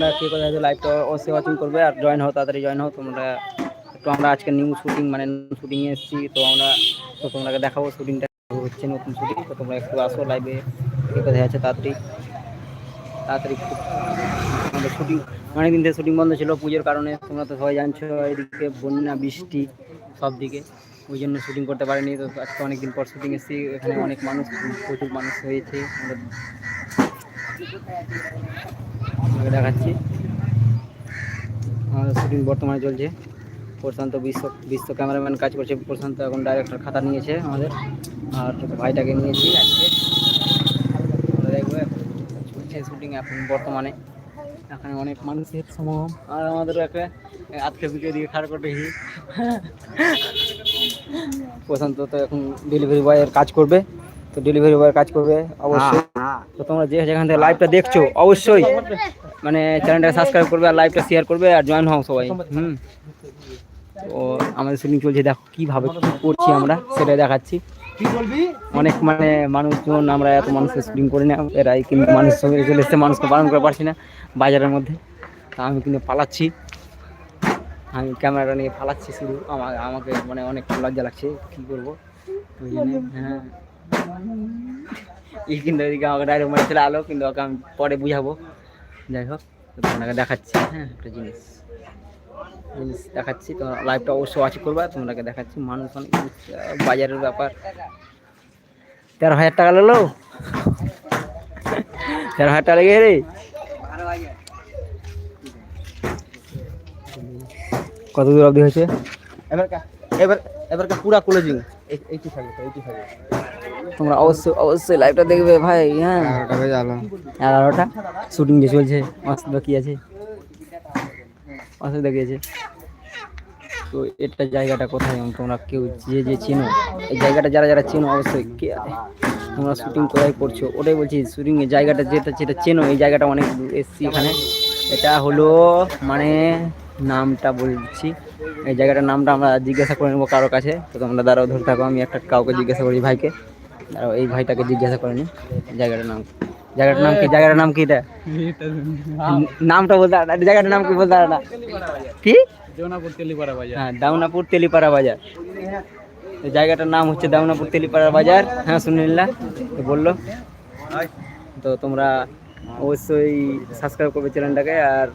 তোমরা কে কোথায় আছে লাইভটা অবশ্যই ওয়াচিং করবে আর জয়েন হও, তাড়াতাড়ি জয়েন হও। তোমরা একটু আমরা আজকে নিউ শুটিং মানে শুটিংয়ে এসেছি, তো আমরা তো তোমাকে দেখাবো শুটিংটা হচ্ছে নতুন শুটিং তো তোমরা একটু আসো লাইভে কে কোথায় আছে তাড়াতাড়ি তাড়াতাড়ি একটু আমাদের শুটিং অনেকদিন থেকে শুটিং বন্ধ ছিল, পুজোর কারণে তোমরা তো সবাই জানছো, এদিকে বন্যা, বৃষ্টি, সব দিকে। ওই জন্য শুটিং করতে পারিনি, তো আজকে অনেক দিন পর শুটিং এসেছি, এখানে অনেক মানুষ, প্রচুর মানুষ হয়েছে। দেখাচ্ছি। আমাদের শুটিং বর্তমানে চলছে। প্রশান্ত বিশ্ব বিশ্ব ক্যামেরাম্যান কাজ করছে। প্রশান্ত এখন ডাইরেক্টর খাতা নিয়েছে আমাদের। আর ভাইটাকে নিয়েছি আজকে। দেখব চলছে শুটিং এখন বর্তমানে। এখানে অনেক মানুষের সমাগম। আর আমাদের একটা আজকে ভিডিও দিয়ে খারাপ করে প্রশান্ত তো এখন ডেলিভারি বয়ের কাজ করবে। তো ডেলিভারি বয়ের কাজ করবে। অবশ্যই। তো তোমরা যে যেখান থেকে লাইভটা দেখছ, অবশ্যই মানে চ্যানেলটা সাবস্ক্রাইব করবে আর লাইভটা শেয়ার করবে আর জয়েন হও সবাই। হুম। তো আমাদের শুটিং চলছে, দেখো কীভাবে কী করছি আমরা, সেটাই দেখাচ্ছি। অনেক মানে মানুষজন, আমরা এত মানুষের শুটিং করি না, এরাই কিন্তু মানুষ সঙ্গে চলে এসছে, মানুষকে পালন করে পারছি না বাজারের মধ্যে। তা আমি কিন্তু পালাচ্ছি। আমি ক্যামেরাটা নিয়ে ফালাচ্ছি শুধু, আমার, আমাকে মানে অনেক লজ্জা লাগছে, কী করব? হ্যাঁ। কিন্তু এদিকে আমাকে ডাইরেক্ট চলে আলো কিন্তু ওকে আমি পরে বুঝাবো যাই হোক তোমাকে দেখাচ্ছি হ্যাঁ একটা জিনিস জিনিস দেখাচ্ছি তো লাইভটা অবশ্যই ওয়াচ করবা তোমাকে দেখাচ্ছি মানুষ অনেক বাজারের ব্যাপার তেরো হাজার টাকা লো তেরো হাজার টাকা লেগে রে কত দূর অবধি হয়েছে? এবার এবার এবার পুরা ক্লোজিং তোমরা অবশ্যই অবশ্যই লাইভটা দেখবে ভাই হ্যাঁ। এগারোটা বেজে আলো। এগারোটা শুটিং যে চলছে। মস্ত বাকি আছে? মস্ত দেখিয়েছে তো এটা জায়গাটা কোথায়? তোমরা কেউ যে যে চেনো এই জায়গাটা যারা যারা চেনো অবশ্যই কে তোমরা শুটিং কোথায় করছ? ওটাই বলছি শুটিং এর জায়গাটা যেটা যেটা চেনো এই জায়গাটা অনেক দূর এসছি এখানে। এটা হলো মানে নামটা বলছি এই জায়গাটার নামটা আমরা জিজ্ঞাসা করে নেব কারও কাছে। তো তোমরা দাঁড়াও ধরে থাকো আমি একটা কাউকে জিজ্ঞাসা করি ভাইকে। দাঁড়াও এই ভাইটাকে জিজ্ঞাসা করে নি। জায়গাটার নাম। জায়গাটার নাম কি? জায়গাটার নাম কি এটা? নামটা বলতে জায়গাটার নাম কি বলতে কি? জোনাপুর তেলিপাড়া বাজার। হ্যাঁ দাউনাপুর তেলিপাড়া বাজার। এই জায়গাটার নাম হচ্ছে দাউনাপুর তেলিপাড়া বাজার। হ্যাঁ শুনে তো বলল। তো তোমরা অবশ্যই সাবস্ক্রাইব করবে চ্যানেলটাকে আর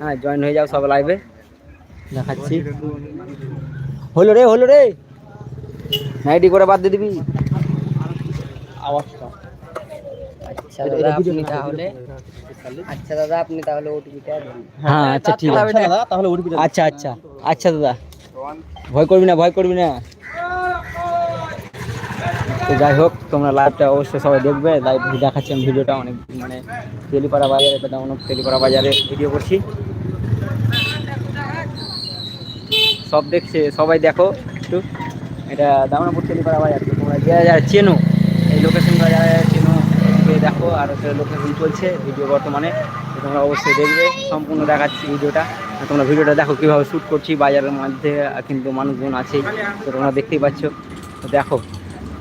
হ্যাঁ জয়েন হয়ে যাও সব লাইভে দেখাচ্ছি। হলো রে হলো রে। নাইটি করে বাদ দিয়ে দিবি। আওয়াজটা। আচ্ছা দাদা আপনি তাহলে আচ্ছা দাদা আপনি তাহলে ওটিপিটা হ্যাঁ আচ্ছা ঠিক আছে। দাদা তাহলে আচ্ছা আচ্ছা। আচ্ছা দাদা। ভয় করবি না ভয় করবি না। তো যাই হোক, তোমরা লাইভটা অবশ্যই সবাই দেখবে। লাইভ দেখাচ্ছি আমি ভিডিওটা অনেক মানে তেলিপাড়া বাজারে এটা তেমন তেলিপাড়া বাজারে ভিডিও করছি। সব দেখছে, সবাই দেখো একটু। এটা দামনাপুর তেলিপাড়া বাজার তোমরা যারা যারা চেনো, এই লোকেশনটা যারা যারা চেনো দেখো, আর লোকেশন চলছে ভিডিও বর্তমানে তোমরা অবশ্যই দেখবে। সম্পূর্ণ দেখাচ্ছি ভিডিওটা তোমরা ভিডিওটা দেখো কীভাবে শ্যুট করছি, বাজারের মধ্যে কিন্তু মানুষজন আছেই তো তোমরা দেখতেই পাচ্ছ। দেখো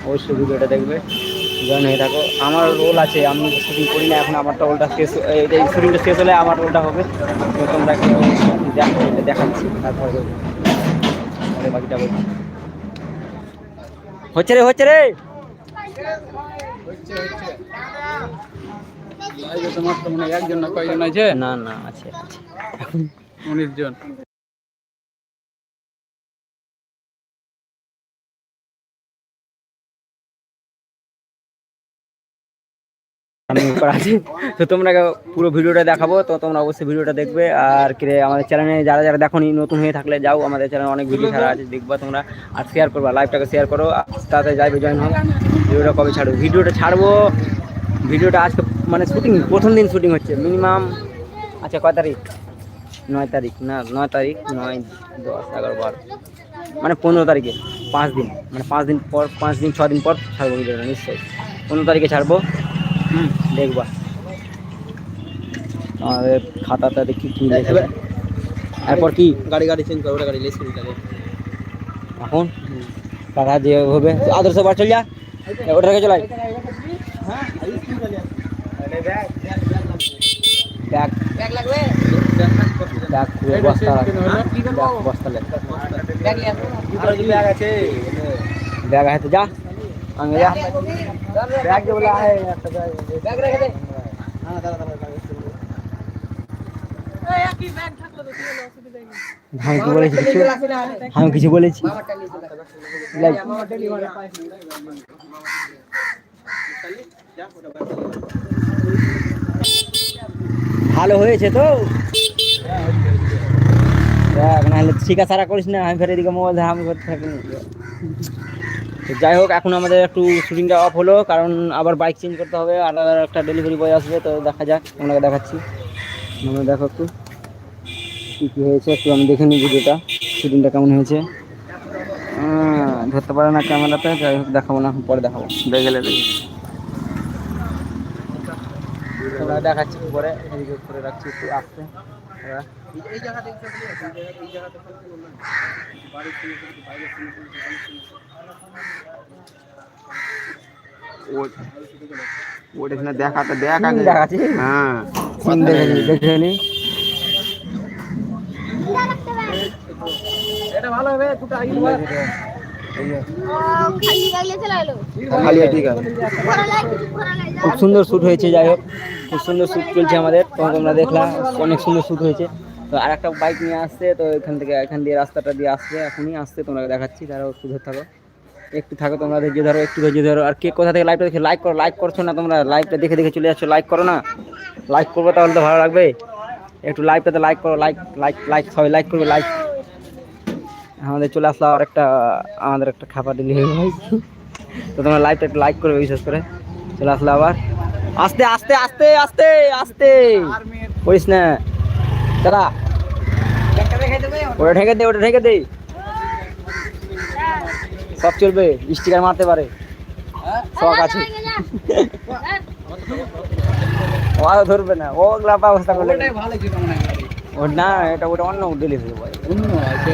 অবশ্যই ভিডিওটা দেখবে। জয়েন হয়ে থাকো। আমার রোল আছে আমি শুটিং করি না এখন আমার রোলটা শেষ এই শুটিংটা শেষ হলে আমার রোলটা হবে। তোমরা দেখো এটা দেখাচ্ছি তারপরে। বাকিটা বলছি হচ্ছে রে হচ্ছে রে! তোমার তো মনে হয় একজন না কয়জন আছে? না না আছে আছে। উনিশ জন আমি উপর আছি। তো তোমরা পুরো ভিডিওটা দেখাবো তো তোমরা অবশ্যই ভিডিওটা দেখবে। আর কি রে, আমাদের চ্যানেলে যারা যারা দেখোনি নতুন হয়ে থাকলে যাও আমাদের চ্যানেলে অনেক ভিডিও ছাড়া আছে দেখবা তোমরা। আর শেয়ার করবা লাইভটাকে শেয়ার করো তাড়াতাড়ি যাইবে জয়েন হও। ভিডিওটা কবে ছাড়বো? ভিডিওটা ছাড়বো ভিডিওটা আজকে মানে শুটিং প্রথম দিন শুটিং হচ্ছে। মিনিমাম আচ্ছা কয় তারিখ? নয় তারিখ না নয় তারিখ নয় দশ এগারো বারো। মানে পনেরো তারিখে পাঁচ দিন। মানে পাঁচ দিন পর পাঁচ দিন ছ দিন পর ছাড়বো ভিডিওটা নিশ্চয়ই। পনেরো তারিখে ছাড়বো। দেখবা আমাদের খাতাটা দেখি কি লেখা এরপর কি গাড়ি গাড়ি চেঞ্জ করো ওটা গাড়ি লেস করে দিলে এখন টাকা দিয়ে হবে আদর্শ বার চল যা ওটা রেখে চলাই ব্যাগ ব্যাগ লাগবে ব্যাগ পুরো বস্তা ব্যাগ বস্তা লে ব্যাগ নিয়ে আসব আর কি ব্যাগ আছে ব্যাগ আছে তো যা আমি যা। ব্যাগ যে বলে আয় একটা ব্যাগ ব্যাগ রেখে দে। হ্যাঁ দাঁড়া দাঁড়া দাঁড়া আমি কি বলেছি কিছু? আমি কিছু বলেছি। ভালো হয়েছে তো? দেখ নাহলে শিকা সারা করিস না আমি ফের এদিকে মোবাইল আমি করতে থাকিনি তো যাই হোক এখন আমাদের একটু শুটিংটা অফ হলো কারণ আবার বাইক চেঞ্জ করতে হবে আলাদা একটা ডেলিভারি বয় আসবে তো দেখা যাক আপনাকে দেখাচ্ছি। তোমরা দেখো একটু কী কী হয়েছে একটু আমি দেখে নিই ভিডিওটা শুটিংটা কেমন হয়েছে। ধরতে পারে না ক্যামেরাতে যাই হোক দেখাবো না পরে দেখাবো। দেখে গেলে দেখি তোমরা দেখাচ্ছি পরে এদিকে করে রাখছি একটু আসতে। এই জায়গা থেকে এই জায়গা- এই না। দেখাতে দেখ আগে দেখাচ্ছি? হ্যাঁ। সিন এটা ভালো হবে দুটো আগে খুব সুন্দর শ্যুট হয়েছে যাই হোক। খুব সুন্দর শ্যুট চলছে আমাদের তো তোমরা দেখলাম। অনেক সুন্দর শ্যুট হয়েছে। তো আর একটা বাইক নিয়ে আসছে তো এখান থেকে এখান দিয়ে রাস্তাটা দিয়ে আসছে এখনই আসছে তোমরা দেখাচ্ছি। তারাও একটু ধরে থাকো। একটু থাকো তোমরা, ধৈর্য ধরো, একটু ধৈর্য ধরো। আর কে কোথা থেকে লাইভটা দেখে লাইক করো লাইক করছ না তোমরা? লাইভটা দেখে দেখে চলে যাচ্ছ লাইক করো না। লাইক করব তাহলে তো ভালো লাগবে। একটু লাইভটাতে লাইক করো লাইক লাইক লাইক সবাই লাইক করবে লাইক আমাদের চলে আসলো আর একটা, আমাদের একটা খাবার ডেলিভারি তো তোমরা লাইভটা একটু লাইক করবে বিশেষ করে। চলে আসলো আবার। আস্তে আস্তে আস্তে আস্তে আস্তে। করিস না। দাদা ওটা ঠেকে দে, ওটা ঠেকে দে। সব চলবে স্টিকার মারতে পারে। শখ আছে। ও আর ধরবে না ও গ্লাপ অবস্থা করলে ওটাই ভালো ছিল মনে হয়। ও না এটা ওটা অন্য ডেলিভারি বয় অন্য আছে।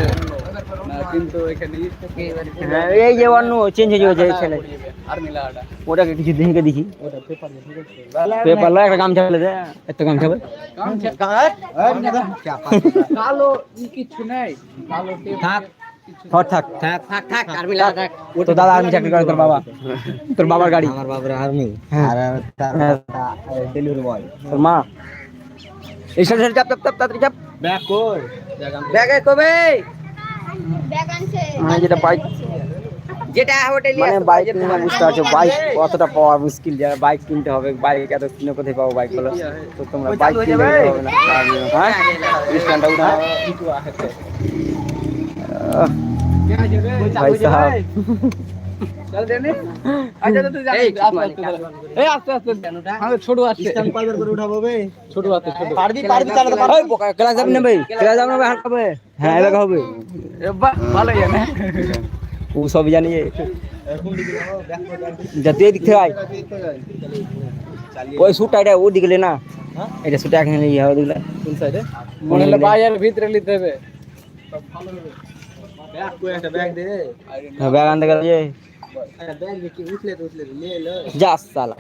না, কিন্তু এখানে ই থেকে এবারে হ্যাঁ এই যে অন্য চেঞ্জ হয়ে যাচ্ছে এই ছেলে। আর্মি লাগাটা। ওটাকে কিছু দেখে দেখি। ওটা পেপার দিয়ে ঠিক আছে। পেপার লো একটা গামছা ফেলে দে। এত গামছা ফেলে। কালো ই কিচ্ছু নেই। কালো টেপ থাক। থর থাক থাক। থাক থাক আর্মি লাগা থাক। তো দাদা আর্মি চাকরি করে তোর বাবা। তোর বাবার গাড়ি। আমার বাবার আর্মি। হ্যাঁ। আর তার হ্যাঁ। Delivery boy. তোর মা। এই সাইড সাইড চাপ চাপ চাপ তাড়াতাড়ি চাপ। ব্যাগ কই? ব্যাগে কবে? ব্যাগ আনছে। মানে যেটা বাইক যেটা হোটেলে মানে বাইক কিনে বুঝতে পারছ বাইক কতটা পাওয়া মুশকিল যারা বাইক কিনতে হবে বাইক এত কিনে কোথায় পাবো বাইকগুলো? তো তোমরা বাইক কিনতে হবে না। হ্যাঁ? স্ট্যান্ডটা উঠা। ভাই সাহেব চল দেনে আচ্ছা তো তুই এই, আস্তে আস্তে এই আস্তে আস্তে আমাদের ছোট আছে স্ট্যান্ড কয়বার করে উঠাবো বে ছোট আছে ছোট পারবি পারবি চালাতে পারবি ওই বোকা ক্লাস যাবে না ভাই ক্লাস যাবে না ভাই হালকা হবে হ্যাঁ এবার হবে বাহ ভালো জানে ও সব জানি যে কোন দিকে যাব ব্যাগ কই ব্যাগ যা তুই এদিক থেকে আয় ওই সুটটা এটা ও দিকে না হ্যাঁ? এটা সুটটা এখানে ইয়ে হবে দিলে কোন সাইডে মনে হলো বাইরের ভিতরে নিতে হবে ব্যাগ কই একটা ব্যাগ হ্যাঁ আনতে গেলে যে একটা ব্যাগ সালা।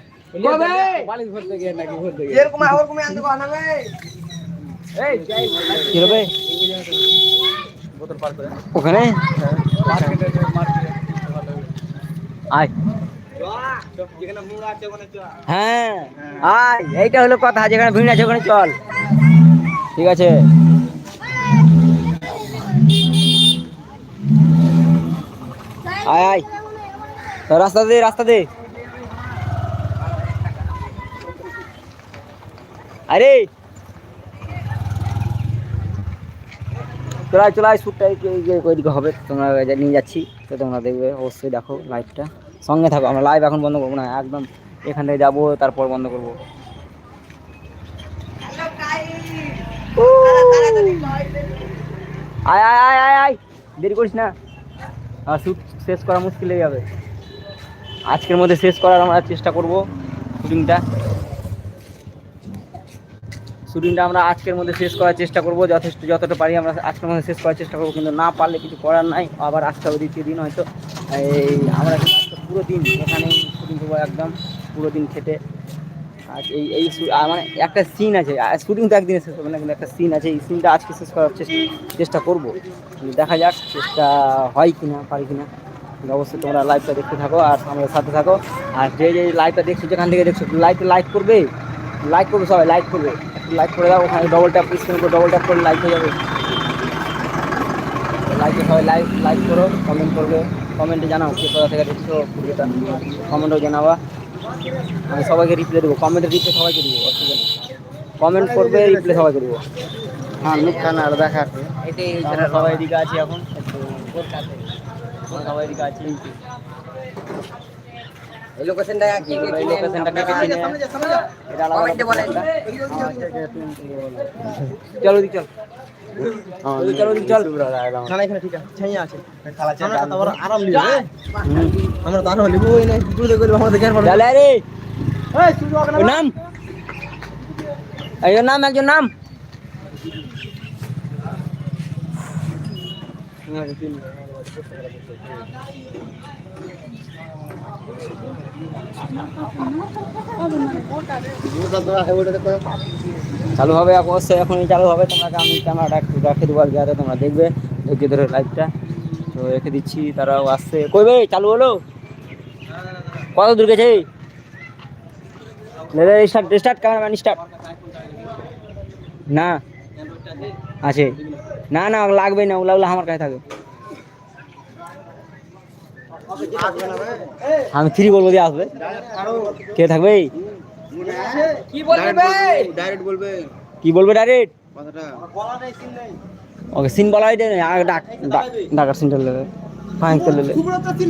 আনতে বোতল পার করে ওখানে? মার্কেটে মার্কেটে। ভালো আয় যেখানে মুড় আছে ওখানে চ হ্যাঁ। আয় এইটা হলো কথা যেখানে ভিড় আছে ওখানে চল। ঠিক আছে। আয় আয়। রাস্তা দে রাস্তা দে। আরে। চলাই চলাই শ্যুটটা ওইদিকে হবে তোমরা নিয়ে যাচ্ছি। তো তোমরা দেখবে অবশ্যই দেখো লাইভটা সঙ্গে থাকো আমরা লাইভ এখন বন্ধ করব না একদম এখান থেকে যাব তারপর বন্ধ করব। আয় আয় আয় আয় আয়। দেরি করিস না। শ্যুট শেষ করা মুশকিল হয়ে যাবে আজকের মধ্যে শেষ করার আমরা চেষ্টা করব শুটিংটা শুটিংটা আমরা আজকের মধ্যে শেষ করার চেষ্টা করব, যথেষ্ট, যতটা পারি আমরা আজকের মধ্যে শেষ করার চেষ্টা করব, কিন্তু না পারলে কিছু করার নাই। আবার আসতে হবে দ্বিতীয় দিন হয়তো। এই আমরা পুরো দিন এখানে শুটিং করব একদম, পুরো দিন খেটে। আজ এই এই মানে একটা সিন আছে শুটিং তো একদিনে শেষ হবে না, কিন্তু একটা সিন আছে, এই সিনটা আজকে শেষ করার চেষ্টা করব। দেখা যাক চেষ্টা হয় কিনা, পারি কিনা। কিন্তু অবশ্যই তোমরা লাইভটা দেখতে থাকো আর আমাদের সাথে থাকো। আর যে যে লাইভটা দেখছ, যেখান থেকে দেখছ লাইভটা লাইক করবে? লাইক করবে সবাই লাইক করবে। লাইক করে দাও, ওখানে ডবল ট্যাপ স্ক্রিন করে ডবল ট্যাপ করে লাইক হয়ে যাবে। লাইকে সবাই লাইক লাইক করো কমেন্ট করবে। কমেন্টে জানাও, কে কোথা থেকে দেখছ ভিডিওটা কমেন্টও জানাবা। আমি সবাইকে রিপ্লাই দেবো কমেন্টে রিপ্লাই সবাইকে দেবো অসুবিধা নেই। কমেন্ট করবে রিপ্লাই সবাইকে দেবো। হ্যাঁ মুখ খানা আর দেখা এটাই সবাই এদিকে আছি এখন। সবাই এদিকে আছি। এই লোকেশনটা কি এই লোকেশনটা কে কে চিনে? এটা আলাদা লোকেশনটা। চলো দিক চল চলো, চলো দিক চল না না, এখানে ঠিক আছে ছাইয়া আছে আমরা তো আবার আরাম লিবো এ। হুম। আমরা তো আরাম লিবো ওই না দূরে দূরে করে আমাদের জ্ঞান চলে রে ওর নাম এই ওর নাম একজন নাম চালু হবে অবশ্যই এখনই চালু হবে। তোমাকে আমি ক্যামেরাটা একটু রেখে দেবো আর যাতে তোমরা দেখবে। ধৈর্য ধরে লাইভটা তো রেখে দিচ্ছি, তারাও আসছে। কই ভাই, চালু হলো? কত দূর গেছে? স্টার্ট স্টার্ট ক্যামেরাম্যান স্টার্ট না। আছে। না না, লাগবে না ওগুলা আমার কাছে থাকে। আমি থ্রি বলব দিয়ে আসবে। কে থাকবে কি বলবে ডাইরেক্ট বলবে কি বলবে ডাইরেক্ট ওকে সিন বলাই দে না আগে ডাক ডাক ডাকার সিনটা লেলে ফাইন সুব্রত সিং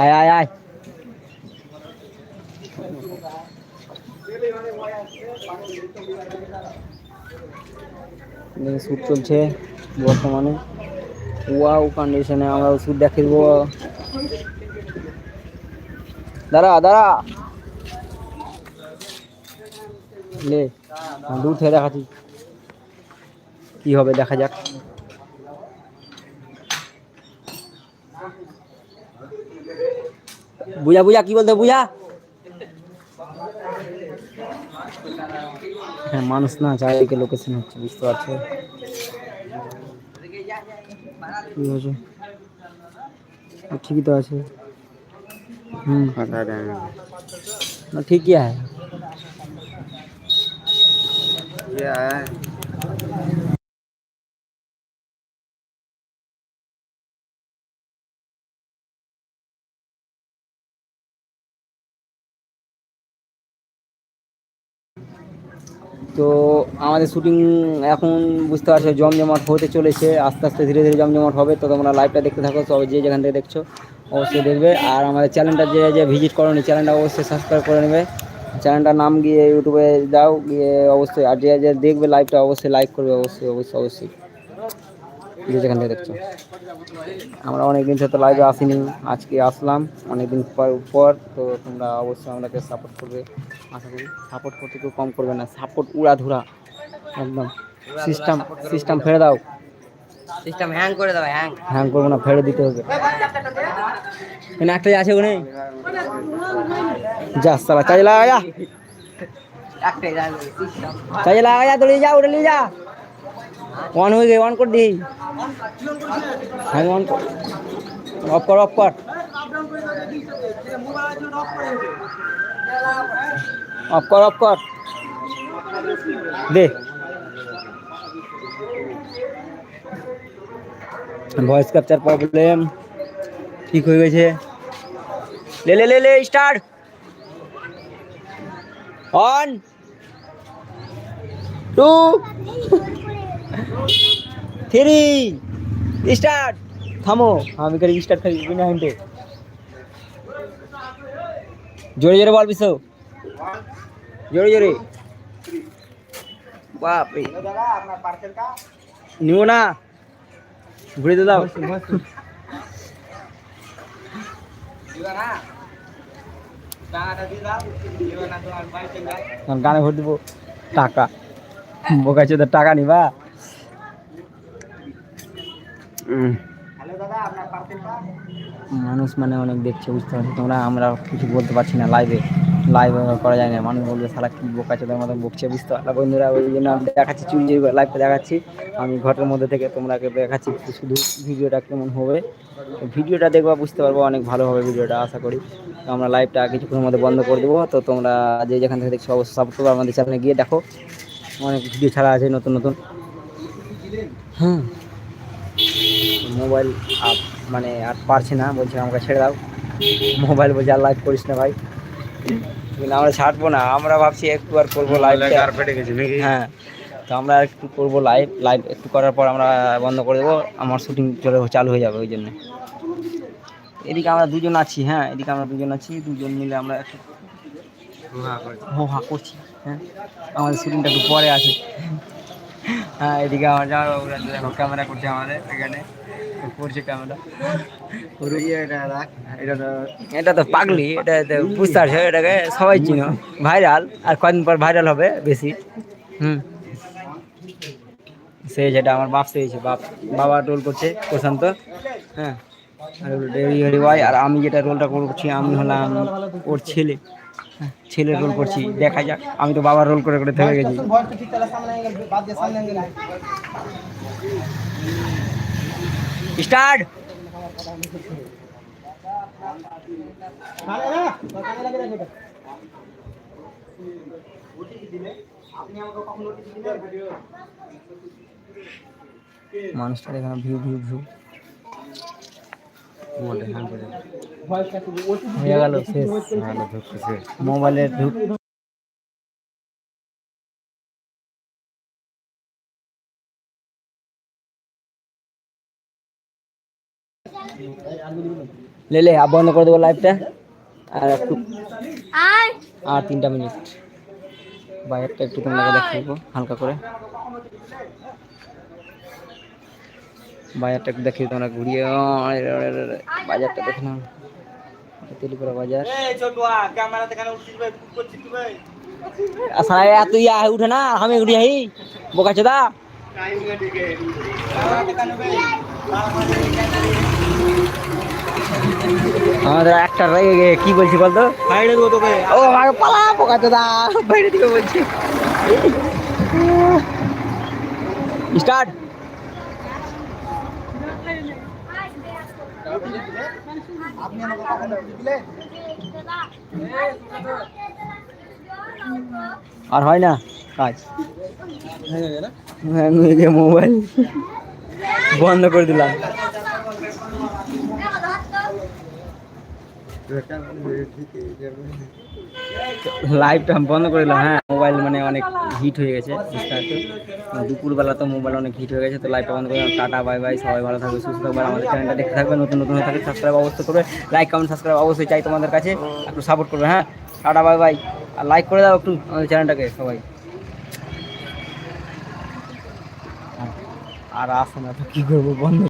আয় আয় আয়। শ্যুট চলছে বর্তমানে। ওয়াও কন্ডিশনে আমরা ওষুধ দেখে দেবো। দাঁড়া দাঁড়া। লে দূর থেকে দেখাচ্ছি। কি হবে, দেখা যাক। বুঝা বুঝা, কি বলতে, বুঝা? হ্যাঁ মানুষ না চারিদিকে লোকেশন হচ্ছে বুঝতে পারছ কি হয়েছে ও ঠিকই তো আছে হুম না ঠিকই আছে তো আমাদের শুটিং এখন বুঝতে পারছ জমজমাট হতে চলেছে, আস্তে আস্তে ধীরে ধীরে জমজমাট হবে। তো তোমরা লাইভটা দেখতে থাকো, সবাই যে যেখান থেকে দেখছ, অবশ্যই দেখবে। আর আমাদের চ্যানেলটা যে যে ভিজিট করোনি চ্যানেলটা অবশ্যই সাবস্ক্রাইব করে নেবে। চ্যানেলটার নাম গিয়ে ইউটিউবে দাও, গিয়ে অবশ্যই, আর যে যে দেখবে লাইভটা অবশ্যই লাইক করবে, অবশ্যই অবশ্যই অবশ্যই। যে যেখান থেকে দেখছ। আমরা অনেকদিন থেকে লাইভে আসিনি আজকে আসলাম অনেকদিন পর পর তো তোমরা অবশ্যই আমাদেরকে সাপোর্ট করবে। আশা করি সাপোর্ট করতে কেউ কম করবে না। সাপোর্ট উড়া উড়াধুরা একদম। সিস্টেম সিস্টেম ফেলে দাও। সিস্টেম হ্যাং করে দাও হ্যাং হ্যাং করব না ফেলে দিতে হবে। এখানে একটাই আছে ওখানে? যা সালা চার্জ লাগা যা। একটাই সিস্টেম লাগা যা দৌড়ে যা উঠে নিয়ে যা। অন হয়ে গে অন কর দি হ্যাঁ অন অফ কর অফ কর। অফ কর অফ কর। দে। ভয়েস ক্যাপচার প্রবলেম ঠিক হয়ে গেছে। লে লে লে লে start one two three start থামো আমি করি স্টার্ট করি বিনা হিন্টে জোরে জোরে বল বিশো জোরে জোরে বাপরে নিও না ঘুরে দাও গানে ভোট দিব টাকা বোকা টাকা নিবা মানুষ মানে অনেক দেখছে, বুঝতে পারছি? তোমরা, আমরা কিছু বলতে পারছি না লাইভে লাইভ করা যায় না, মানুষ বলবে সারা কি বোকা চোদের মতো বকছে, বুঝতে পারলা? বন্ধুরা, ওই জন্য আমি দেখাচ্ছি, চুল যে লাইভটা দেখাচ্ছি, আমি ঘরের মধ্যে থেকে তোমরাকে দেখাচ্ছি শুধু ভিডিওটা কেমন হবে। ভিডিওটা দেখবা, বুঝতে পারব, অনেক ভালো হবে ভিডিওটা, আশা করি। তো আমরা লাইভটা কিছুক্ষণের মধ্যে বন্ধ করে দেবো। তো তোমরা যে যেখান থেকে দেখছ, অবশ্যই করব আমাদের চ্যানেলে গিয়ে দেখো, অনেক ভিডিও ছাড়া আছে, নতুন নতুন। হুম মোবাইল মানে আর পারছি না বলছি আমাকে ছেড়ে দাও। মোবাইল বলছে আর লাইভ করিস না ভাই। কিন্তু আমরা ছাড়বো না আমরা ভাবছি একটু আর করব লাইভ হ্যাঁ তো আমরা একটু করব লাইভ লাইভ একটু করার পর আমরা বন্ধ করে দেবো আমার শুটিং চলে চালু হয়ে যাবে ওই জন্য। এদিকে আমরা দুজন আছি হ্যাঁ এদিকে আমরা দুজন আছি দুজন মিলে আমরা একটু হো হা করছি হ্যাঁ আমাদের শুটিংটা একটু পরে আছে। হ্যাঁ এদিকে আমার দেখো ক্যামেরা করছে আমাদের এখানে। এটা তো পাগলি এটা তো বুঝতে পারছ এটাকে সবাই চিনো। ভাইরাল আর কদিন পর ভাইরাল হবে বেশি। হুম। সে যেটা আমার বাপ সেছে বাপ বাবা রোল করছে প্রশান্ত হ্যাঁ। আর হরি ভাই আর আমি যেটা রোলটা করছি আমি হলাম ওর ছেলে। ছেলে রোল করছি দেখা যাক। আমি তো বাবার রোল করে করে থেকে গেছি। স্টার্ট। মানুষটা এখানে ভিউ ভিউ ভিউ হয়ে গেল শেষ। মোবাইলের ঢুক লে লে বন্ধ করে দেবো লাইভটা আর একটু আর তিনটা মিনিট বাইরেটা একটু তোমাকে দেখিয়ে দেবো হালকা করে। বাজারটা একটু দেখিয়ে তোমরা ঘুরিয়ে বাজারটা দেখে নাও। তেলিপুরা বাজার। তুই সারা এত ইয়া উঠে না আমি উঠি আই বোকা চোদা আমাদের একটা কি বলছি বলতো? ও আমার পালা বোকা চোদা বাইরে দিকে বলছি। স্টার্ট আপনি আমাকে কখন দিলে আর হয় না? কাজ হয়ে হ্যাং মোবাইল বন্ধ করে দিলাম। লাইভটা বন্ধ করে দিলাম হ্যাঁ মোবাইল মানে অনেক হিট হয়ে গেছে দুপুরবেলা তো মোবাইল অনেক হিট হয়ে গেছে, তো লাইভটা বন্ধ করে টাটা বাই বাই সবাই ভালো থাকবে, সুস্থ থাকবে আমাদের চ্যানেলটা দেখতে থাকবে, নতুন নতুন থাকবে সাবস্ক্রাইব অবশ্যই করবে। লাইক কমেন্ট সাবস্ক্রাইব অবশ্যই চাই তোমাদের কাছে, একটু সাপোর্ট করবে হ্যাঁ। টাটা বাই বাই আর লাইক করে দাও একটু আমাদের চ্যানেলটাকে সবাই। আর আসে না তো, কী করব, বন্ধ